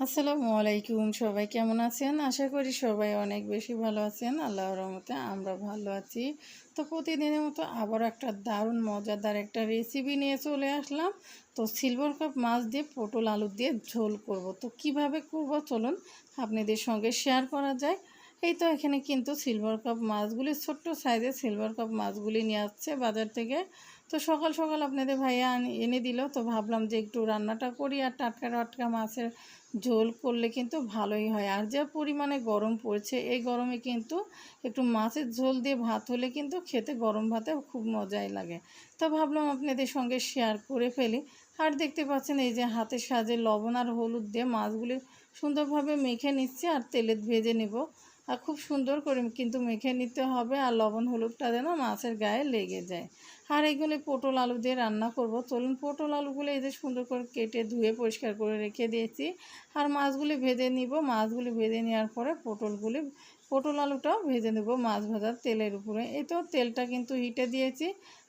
আসসালামু আলাইকুম, সবাই কেমন আছেন? আশা করি সবাই অনেক বেশি ভালো আছেন। আল্লাহ রহমতে আমরা ভালো আছি। তো প্রতিদিনের মতো আবার একটা দারুণ, মজাদার একটা রেসিপি নিয়ে চলে আসলাম। তো সিলভার কাপ মাছ দিয়ে পটল আলু দিয়ে ঝোল করব। তো কীভাবে করব? চলুন আপনাদের সঙ্গে শেয়ার করা যায় এই তো এখানে কিন্তু সিলভার কাপ মাছগুলি, ছোট্ট সাইজের সিলভার কাপ মাছগুলি নিয়ে আসছে বাজার থেকে। তো সকাল সকাল আপনাদের ভাইয়া এনে দিল, তো ভাবলাম যে একটু রান্নাটা করি আর টাটকা টাটকা মাছের ঝোল করলে কিন্তু ভালোই হয়। আর যা পরিমাণে গরম পড়ছে, এই গরমে কিন্তু একটু মাছের ঝোল দিয়ে ভাত হলে কিন্তু খেতে গরম ভাতে খুব মজাই লাগে। তো ভাবলাম আপনাদের সঙ্গে শেয়ার করে ফেলি। আর দেখতে পাচ্ছেন এই যে হাতের সাজে লবণ আর হলুদ দিয়ে মাছগুলি সুন্দরভাবে মেখে নিচ্ছি আর তেলে ভেজে নেব। আর খুব সুন্দর করে কিন্তু মেখে নিতে হবে আর লবণ হলুদটা যেন মাছের গায়ে লেগে যায়। আর এগুলি পটল আলু দিয়ে রান্না করব। চলুন পটল আলুগুলো এই যে সুন্দর করে কেটে ধুয়ে পরিষ্কার করে রেখে দিয়েছি। আর মাছগুলি ভেজে নিব। মাছগুলি ভেজে নেওয়ার পরে পটলগুলি পটল আলুটাও ভেজে নেব মাছ ভাজার তেলের উপরে। এই তো তেলটা কিন্তু হিটে দিয়েছি,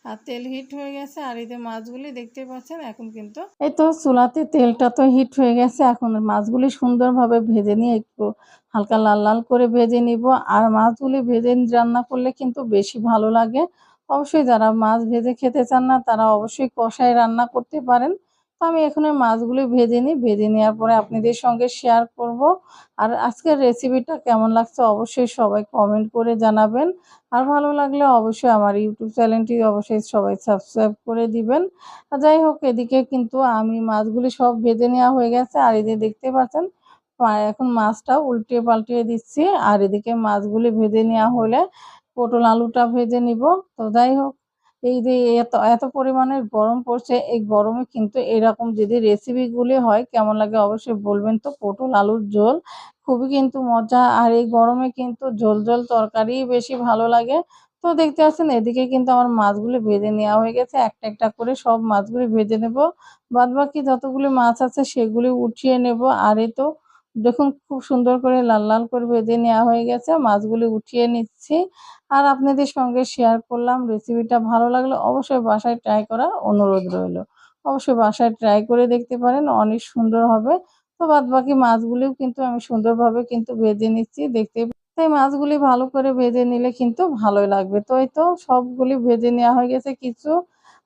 আর তেল হিট হয়ে গেছে, আর এই যে মাছগুলি দেখতে পাচ্ছেন, এখন কিন্তু এই তো চুলাতে তেলটা তো হিট হয়ে গেছে, এখন মাছগুলি সুন্দরভাবে ভেজে নিয়ে একটু হালকা লাল লাল করে ভেজে নিব। আর মাছগুলি ভেজে রান্না করলে কিন্তু বেশি ভালো লাগে। অবশ্যই যারা মাছ ভেজে খেতে চান না, তারা অবশ্যই কষায় রান্না করতে পারেন। তো আমি এখানে মাছগুলি ভেজে নিই। ভেজে নেওয়ার পরে আপনাদের সঙ্গে শেয়ার করব। আর আজকের রেসিপিটা কেমন লাগছে অবশ্যই সবাই কমেন্ট করে জানাবেন। আর ভালো লাগলে অবশ্যই আমার ইউটিউব চ্যানেলটি অবশ্যই সবাই সাবস্ক্রাইব করে দিবেন। যাই হোক, এদিকে কিন্তু আমি মাছগুলি সব ভেজে নেওয়া হয়ে গেছে। আর এদিকে দেখতে পাচ্ছেন এখন মাছটা উল্টে পাল্টিয়ে দিচ্ছি। আর এদিকে মাছগুলি ভেজে নেওয়া হলে পটল আলুটা ভেজে নিব। তো যাই হোক এই যে এত এত পরিমাণের গরম পড়ছে, এই গরমে কিন্তু এরকম যদি রেসিপিগুলি হয়, কেমন লাগে অবশ্যই বলবেন তো। পটল, আলুর ঝোল খুবই কিন্তু মজা, আর এই গরমে কিন্তু ঝোল ঝোল তরকারি বেশি ভালো লাগে। তো দেখতে পাচ্ছেন, এদিকে কিন্তু আমার মাছগুলি ভেজে নেওয়া হয়ে গেছে। একটা একটা করে সব মাছগুলি ভেজে নেব। বাদ বাকি যতগুলি মাছ আছে, সেগুলি উঠিয়ে নেব। আর এই তো দেখুন খুব সুন্দর করে লাল লাল করে ভেজে নেওয়া হয়ে গেছে, মাছগুলি উঠিয়ে নিচ্ছি। আর আপনাদের সঙ্গে শেয়ার করলাম রেসিপিটা ভালো লাগলে অবশ্যই বাসায় ট্রাই করার অনুরোধ রইল। অবশ্যই বাসায় ট্রাই করে দেখতে পারেন, অনেক সুন্দর হবে। তো বাদ বাকি মাছগুলিও কিন্তু আমি সুন্দরভাবে কিন্তু ভেজে নিচ্ছি, দেখতে তাই মাছগুলি ভালো করে ভেজে নিলে কিন্তু ভালোই লাগবে। তো এই তো সবগুলি ভেজে নেওয়া হয়ে গেছে কিছু।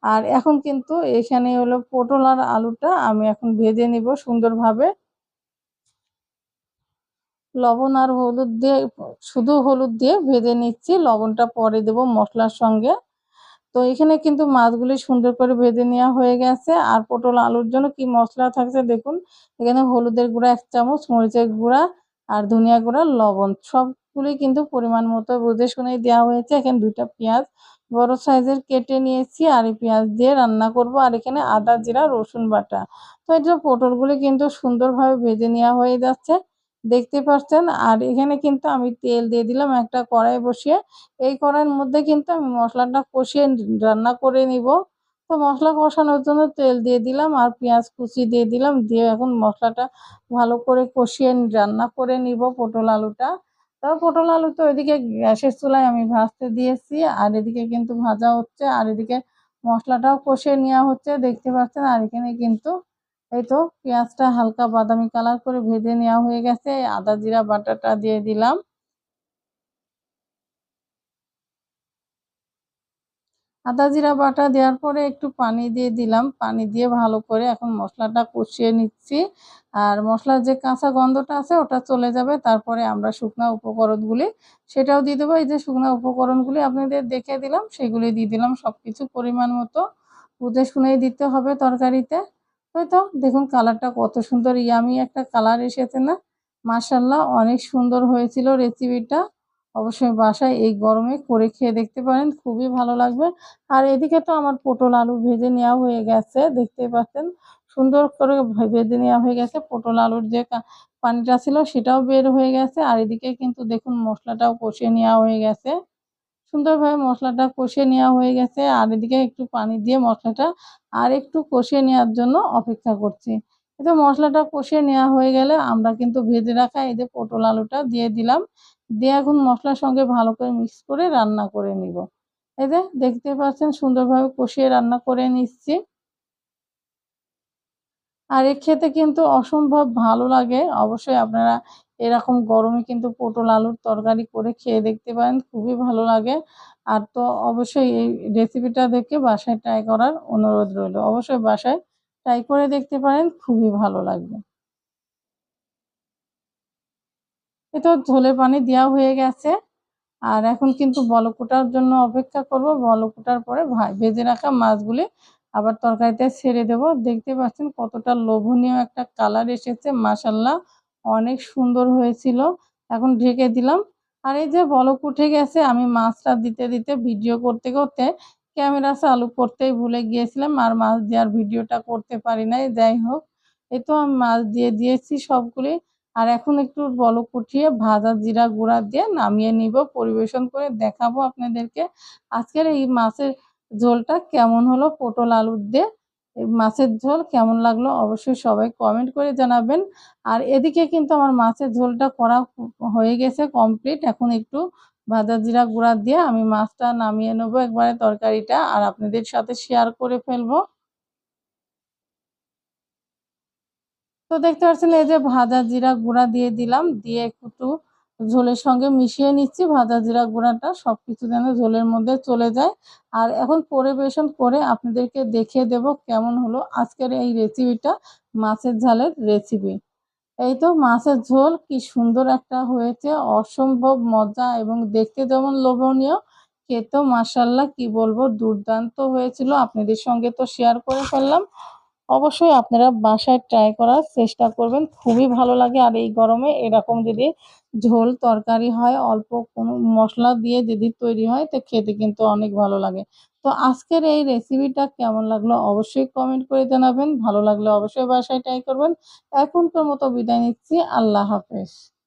আর এখন কিন্তু এখানে হলো পটল আর আলুটা আমি এখন ভেজে নিব সুন্দরভাবে। লবণ আর হলুদ দিয়ে, শুধু হলুদ দিয়ে ভেজে নিচ্ছি। লবণটা পরে দেব মশলার সঙ্গে। তো এখানে কিন্তু মাছগুলি সুন্দর করে ভেজে নেওয়া হয়ে গেছে। আর পটল আলুর জন্য কি মশলা থাকছে দেখুন। এখানে হলুদের গুঁড়া এক চামচ, মরিচের গুঁড়া আর ধনিয়া গুঁড়া, লবণ সবগুলি কিন্তু পরিমাণ মতো বুঝে শুনেই দেওয়া হয়েছে। এখানে দুইটা পেঁয়াজ বড় সাইজের কেটে নিয়েছি আর এই পেঁয়াজ দিয়ে রান্না করব। আর এখানে আদা, জিরা, রসুন বাটা। তো এই যে পটলগুলি কিন্তু সুন্দরভাবে ভেজে নেওয়া হয়ে যাচ্ছে। দেখতে পাচ্ছেন আর এখানে কিন্তু আমি তেল দিয়ে দিলাম একটা কড়াই বসিয়ে। এই কড়াইয়ের মধ্যে কিন্তু আমি মশলাটা কষিয়ে রান্না করে নিব। তো মশলা কষানোর জন্য তেল দিয়ে দিলাম আর পেঁয়াজ কুচি দিয়ে দিলাম। দিয়ে এখন মশলাটা ভালো করে কষিয়ে রান্না করে নিব পটল আলুটা। তাও পটল আলু তো এদিকে গ্যাসের চুলায় আমি ভাজতে দিয়েছি আর এদিকে কিন্তু ভাজা হচ্ছে। আর এদিকে মশলাটাও কষিয়ে নেওয়া হচ্ছে। দেখতে পাচ্ছেন আর এখানে কিন্তু এই তো পেঁয়াজটা হালকা বাদামি কালার করে ভেজে নেওয়া হয়ে গেছে। আদা, জিরা, বাটাটা দিয়ে দিলাম। আদা, জিরা, বাটা দেওয়ার পরে একটু পানি দিয়ে দিলাম। পানি দিয়ে ভালো করে এখন মশলাটা কষিয়ে নিচ্ছি। আর মশলার যে কাঁচা গন্ধটা আছে, ওটা চলে যাবে। তারপরে আমরা শুকনো উপকরণগুলি, সেটাও দিয়ে দেবো। এই যে শুকনো উপকরণগুলি আপনাদের দেখে দিলাম, সেগুলি দিয়ে দিলাম সব কিছু পরিমাণ মতো। বুঝে শুনেই দিতে হবে তরকারিতে। ওই তো, দেখুন কালারটা কত সুন্দর ইয়ামি একটা কালার এসেছে না? মাসাল্লাহ অনেক সুন্দর হয়েছিল রেসিপিটা অবশ্যই বাসায় এই গরমে করে খেয়ে দেখতে পারেন, খুবই ভালো লাগবে। আর এদিকে তো আমার পটল আলু ভেজে নেওয়া হয়ে গেছে দেখতে পাচ্ছেন। সুন্দর করে ভেজে নেওয়া হয়ে গেছে, পটল আলুর যে পানিটা ছিল সেটাও বের হয়ে গেছে। আর এদিকে কিন্তু দেখুন মশলাটাও কষিয়ে নেওয়া হয়ে গেছে। সুন্দরভাবে মশলাটা কষিয়ে নেওয়া হয়ে গেছে। আর এদিকে একটু পানি দিয়ে মশলাটা আর একটু কষিয়ে নেওয়ার জন্য অপেক্ষা করছি। এতে মশলাটা কষিয়ে নেওয়া হয়ে গেলে আমরা কিন্তু ভেজে রাখা এই যে পটল আলুটা দিয়ে দিলাম। দিয়ে এখন মশলার সঙ্গে ভালো করে মিক্স করে রান্না করে নিব। এই যে দেখতে পাচ্ছেন সুন্দরভাবে কষিয়ে রান্না করে নিচ্ছি। আর এ খেতে কিন্তু অসম্ভব ভালো লাগে। অবশ্যই আপনারা এরকম গরমে কিন্তু পটল আলুর তরকারি করে খেয়ে দেখতে পারেন, খুবই ভালো লাগে। আর তো অবশ্যই এই রেসিপিটা দেখে বাসায় ট্রাই করার অনুরোধ রইল। অবশ্যই বাসায় ট্রাই করে দেখতে পারেন, খুবই ভালো লাগবে। এটা ঝোলে পানি দেওয়া হয়ে গেছে। আর এখন কিন্তু বলকুটার জন্য অপেক্ষা করব। বলকুটার পরে ভাই ভেজে রাখা মাছগুলি আবার তরকারিতে ছেড়ে দেব। দেখতে পাচ্ছেন কতটা লোভনীয় একটা কালার এসেছে মাসাল্লাহ অনেক সুন্দর হয়েছিল। এখন ঢেকে দিলাম। আর এই যে বলক উঠে গেছে, আমি মাছটা দিতে দিতে ভিডিও করতে করতে ক্যামেরা চালু করতেই ভুলে গিয়েছিলাম। আর মাছ দেওয়ার ভিডিওটা করতে পারি নাই। যাই হোক, এই তো আমি মাছ দিয়ে দিয়েছি সবগুলি। আর এখন একটু বলক উঠিয়ে ভাজা জিরা গুঁড়া দিয়ে নামিয়ে নিব, পরিবেশন করে দেখাবো আপনাদেরকে। আজকের এই মাছের ঝোলটা কেমন হলো পটল আলুর দিয়ে? এই মাছের ঝোল কেমন লাগল অবশ্যই সবাই কমেন্ট করে জানাবেন। আর এদিকে কিন্তু আমার মাছের ঝোলটা করা হয়ে গেছে কমপ্লিট এখন একটু ভাজা জিরা গুঁড়া দিয়ে আমি মাছটা নামিয়ে নেব একবারে তরকারিটা আর আপনাদের সাথে শেয়ার করে ফেলব। তো দেখতে পাচ্ছেন এই যে ভাজা জিরা গুঁড়া দিয়ে দিলাম, দিয়ে একটু ঝোলের সঙ্গে মিশিয়ে নিচ্ছি, ভাজা জিরা গুঁড়াটা সব কিছু যেন ঝোলের মধ্যে চলে যায়। আর এখন পরিবেশন করে আপনাদেরকে দেখিয়ে দেব কেমন হলো আজকের এই রেসিপিটা মাছের ঝালের রেসিপি এই তো মাছের ঝোল কি সুন্দর একটা হয়েছে, অসম্ভব মজা এবং দেখতে যেমন লোভনীয়। খেতেও মাসাল্লাহ কি বলব, দুর্দান্ত হয়েছিল। আপনাদের সঙ্গে তো শেয়ার করে ফেললাম। অবশ্যই আপনারা বাসায় ট্রাই করার চেষ্টা করবেন। খুবই ভালো লাগে। আর এই গরমে এরকম যদি ঝোল তরকারি হয়, অল্প কোনো মশলা দিয়ে যদি তৈরি হয়, তো খেতে কিন্তু অনেক ভালো লাগে। তো আজকের এই রেসিপিটা কেমন লাগল অবশ্যই কমেন্ট করে জানাবেন। ভালো লাগলে অবশ্যই বাসায় ট্রাই করবেন। এখনকার মতো বিদায় নিচ্ছি। আল্লাহ হাফেজ।